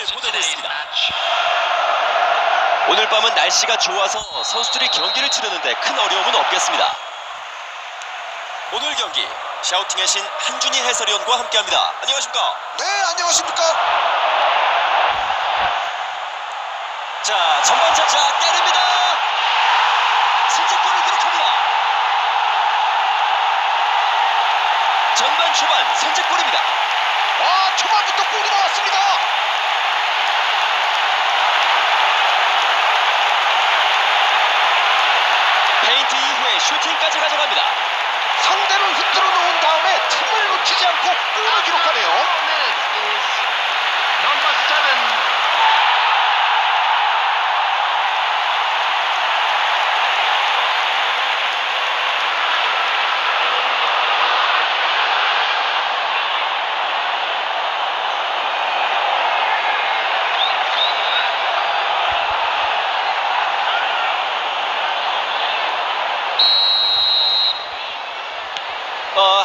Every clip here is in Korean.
시간을 보내고 있습니다. 오늘 밤은 날씨가 좋아서 선수들이 경기를 치르는데 큰 어려움은 없겠습니다. 오늘 경기 샤우팅의 신 한준희 해설위원과 함께합니다. 안녕하십니까? 네, 안녕하십니까? 자, 전반 차차 때립니다. 선제골을 기록합니다. 전반 초반 선제골입니다. 아, 초반부터 골이 나왔습니다. 페인트 이후에 슈팅까지 가져갑니다. 상대를 흔들어 놓은 다음에 틈을 놓치지 않고 골을 기록하네요.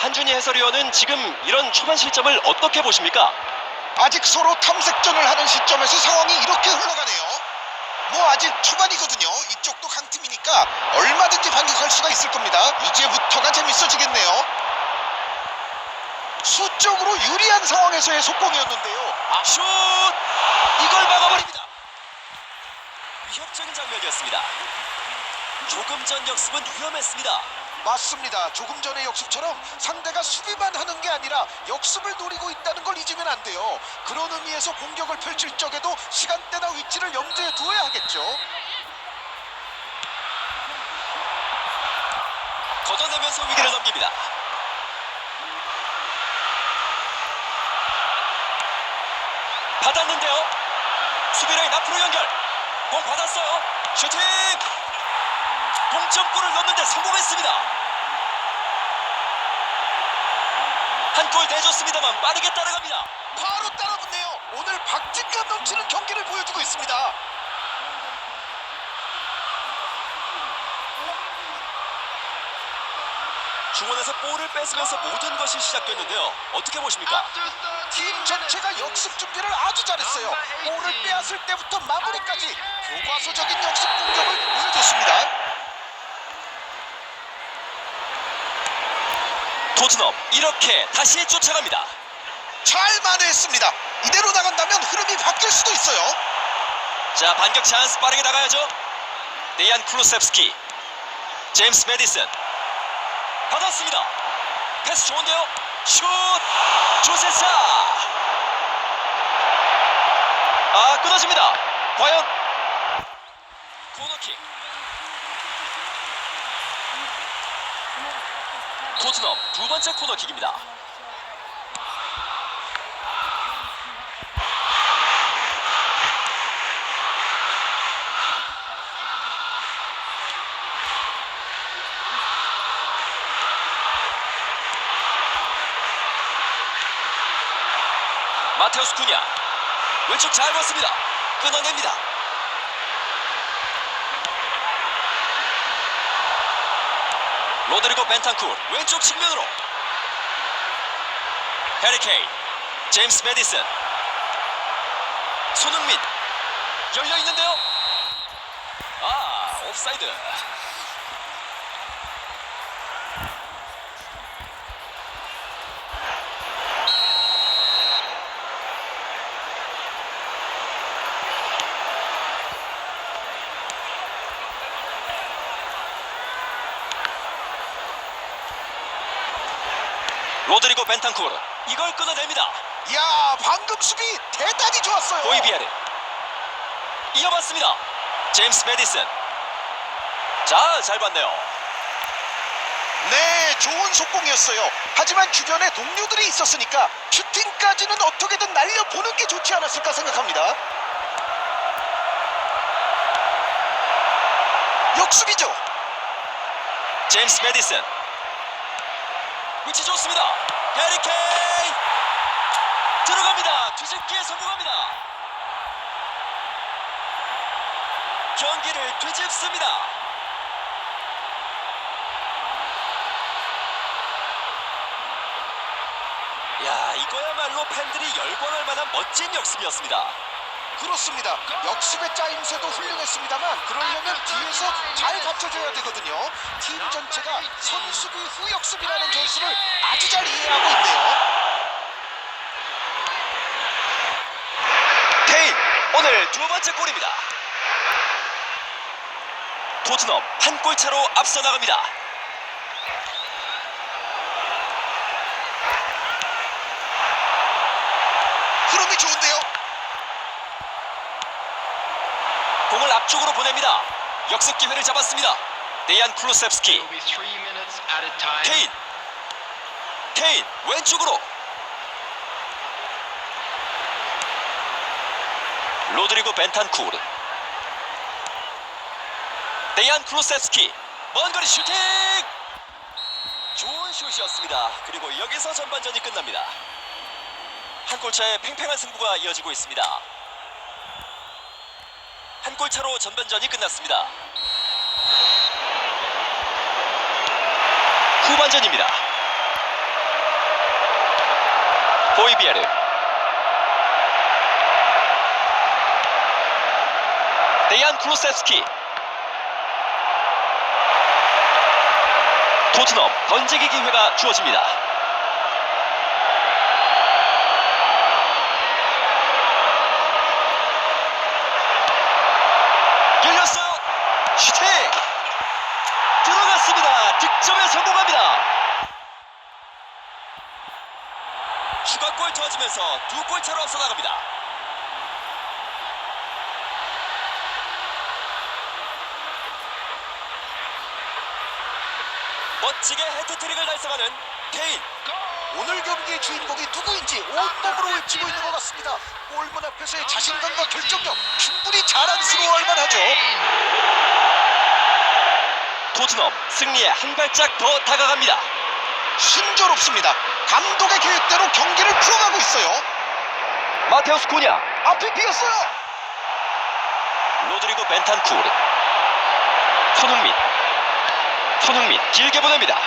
한준희 해설위원은 지금 이런 초반 실점을 어떻게 보십니까? 아직 서로 탐색전을 하는 시점에서 상황이 이렇게 흘러가네요. 뭐 아직 초반이거든요. 이쪽도 강팀이니까 얼마든지 반격할 수가 있을 겁니다. 이제부터가 재밌어지겠네요. 수적으로 유리한 상황에서의 속공이었는데요. 아, 슛! 이걸 막아버립니다. 위협적인 장면이었습니다. 조금 전 역습은 위험했습니다. 맞습니다. 조금 전의 역습처럼 상대가 수비만 하는 게 아니라 역습을 노리고 있다는 걸 잊으면 안 돼요. 그런 의미에서 공격을 펼칠 적에도 시간대나 위치를 염두에 두어야 하겠죠. 걷어내면서 위기를 넘깁니다. 받았는데요. 수비라인 앞으로 연결. 공 받았어요. 슈팅! 동점골을 넣는데 성공했습니다. 한 골 내줬습니다만 빠르게 따라갑니다. 바로 따라붙네요. 오늘 박진감 넘치는 경기를 보여주고 있습니다. 중원에서 볼을 뺏으면서 모든 것이 시작됐는데요. 어떻게 보십니까? After 13팀 전체가 역습 준비를 아주 잘했어요. 볼을 빼앗을 때부터 마무리까지 교과서적인 역습 공격을 보여줬습니다. 토트넘 이렇게 다시 쫓아갑니다. 잘 만회했습니다. 이대로 나간다면 흐름이 바뀔 수도 있어요. 자 반격 찬스 빠르게 나가야죠. 데이안 클루셉스키 제임스 메디슨 받았습니다. 패스 좋은데요. 슛! 조세사! 아 끊어집니다. 과연 코너킥 토트넘 두 번째 코너킥입니다. 마테우스 쿠냐 왼쪽 잘 봤습니다. 끊어냅니다 로드리고 벤탄쿠르 왼쪽 측면으로. 해리케인 제임스 메디슨. 손흥민 열려 있는데요. 아 옵사이드 로드리고 벤탄쿠르 이걸 끊어냅니다 이야, 방금 수비 대단히 좋았어요. 보이비아르 이어봤습니다 제임스 메디슨 자잘 봤네요 네, 좋은 속공이었어요. 하지만 주변에 동료들이 있었으니까 슈팅까지는 어떻게든 날려보는 게 좋지 않았을까 생각합니다. 역습이죠. 제임스 메디슨 위치 좋습니다. 해리케인! 들어갑니다. 뒤집기에 성공합니다. 경기를 뒤집습니다. 야 이거야말로 팬들이 열광할 만한 멋진 역습이었습니다 그렇습니다. 역습의 짜임새도 훌륭했습니다만 그러려면 뒤에서 잘 받쳐줘야 되거든요. 팀 전체가 선수비 후 역습이라는 전술을 아주 잘 이해하고 있네요. 케인 오늘 두 번째 골입니다. 토트넘 한 골 차로 앞서 나갑니다. 흐름이 좋은데요. 공을 앞쪽으로 보냅니다. 역습 기회를 잡았습니다. 데이안 클루셉스키. 케인. 케인 왼쪽으로. 로드리고 벤탄쿠르. 데이안 클루셉스키. 먼 거리 슈팅! 좋은 슛이었습니다. 그리고 여기서 전반전이 끝납니다. 한 골차의 팽팽한 승부가 이어지고 있습니다 한 골 차로 전반전이 끝났습니다. 후반전입니다. 호이비에르. 데이안 클루세스키. 토트넘 던지기 기회가 주어집니다 열렸어요 슈팅 들어갔습니다 득점에 성공합니다 추가골 터지면서 두 골 차로 앞서 나갑니다. 멋지게 헤트트릭을 달성하는 케인. 오늘 경기의 주인공이 누구인지 온몸으로 외치고 있는 것 같습니다. 골문 앞에서의 자신감과 결정력 충분히 자랑스러워할 만하죠. 토트넘 승리에 한 발짝 더 다가갑니다. 순조롭습니다. 감독의 계획대로 경기를 풀어가고 있어요. 마테우스 쿠냐, 앞이 비었어요. 로드리고 벤탄쿠르, 손흥민, 손흥민 길게 보냅니다.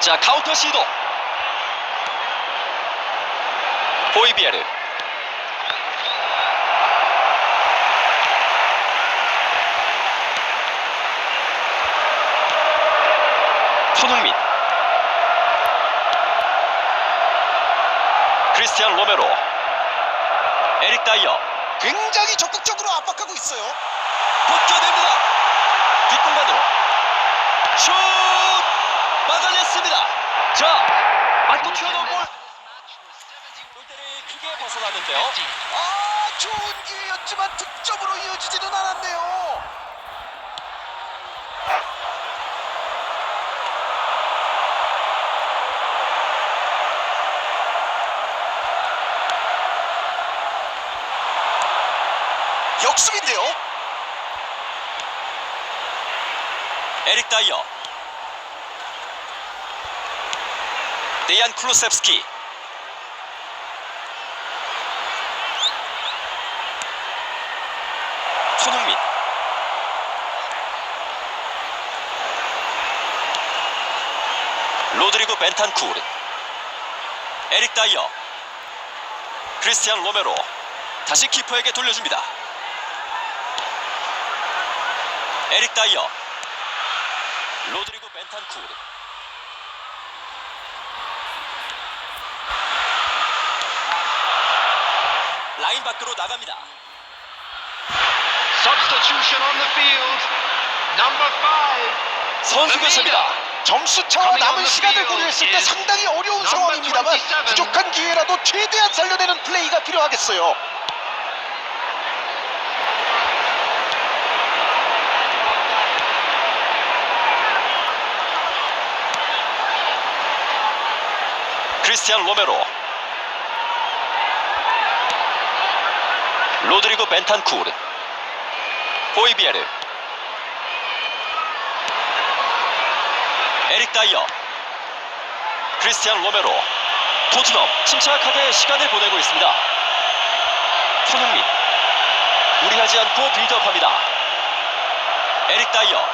자 카운터 시도. 호이비에르. 손흥민. 크리스티안 로메로. 에릭 다이어. 굉장히 적극적으로 압박하고 있어요. 벗겨냅니다. 뒷공간으로 슛 막아냈습니다. 자, 맞고 튀어나온 볼. 골대를 크게 벗어났는데요. 아, 좋은 기회였지만 득점으로 이어지지는 않았네요. 역습인데요. 에릭 다이어. 데이안 클루셉스키. 손흥민. 로드리고 벤탄쿠르. 에릭 다이어. 크리스티안 로메로. 다시 키퍼에게 돌려줍니다. 에릭 다이어. 로드리고 벤탄쿠르. 라인 밖으로 나갑니다. Substitution on the field. Number five. 선수 교체입니다. 점수 차와 남은 시간을 고려했을 때 상당히 어려운 상황입니다만 부족한 기회라도 최대한 살려내는 플레이가 필요하겠어요. 크리스티안 로메로. 로드리고 벤탄쿠르. 호이비에르. 에릭 다이어. 크리스티안 로메로. 토트넘 침착하게 시간을 보내고 있습니다. 손흥민. 무리하지 않고 빌드업합니다. 에릭 다이어.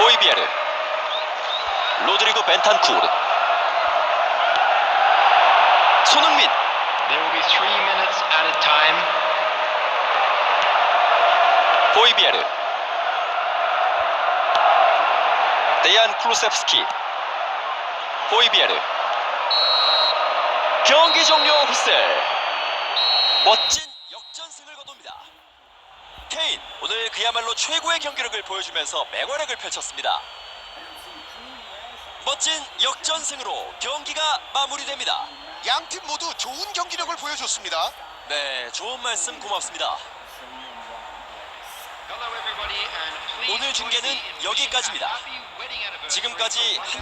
호이비에르. 로드리고 벤탄쿠르. 손흥민. 보이비아르. 데얀 클루셉스키. 보이비아르. 경기 종료 휘슬 멋진 역전승을 거둡니다. 케인 오늘 그야말로 최고의 경기력을 보여주면서 맹활약을 펼쳤습니다. 멋진 역전승으로 경기가 마무리됩니다 양 팀 모두 좋은 경기력을 보여줬습니다. 네 좋은 말씀 고맙습니다 오늘 중계는 여기까지입니다. 지금까지 from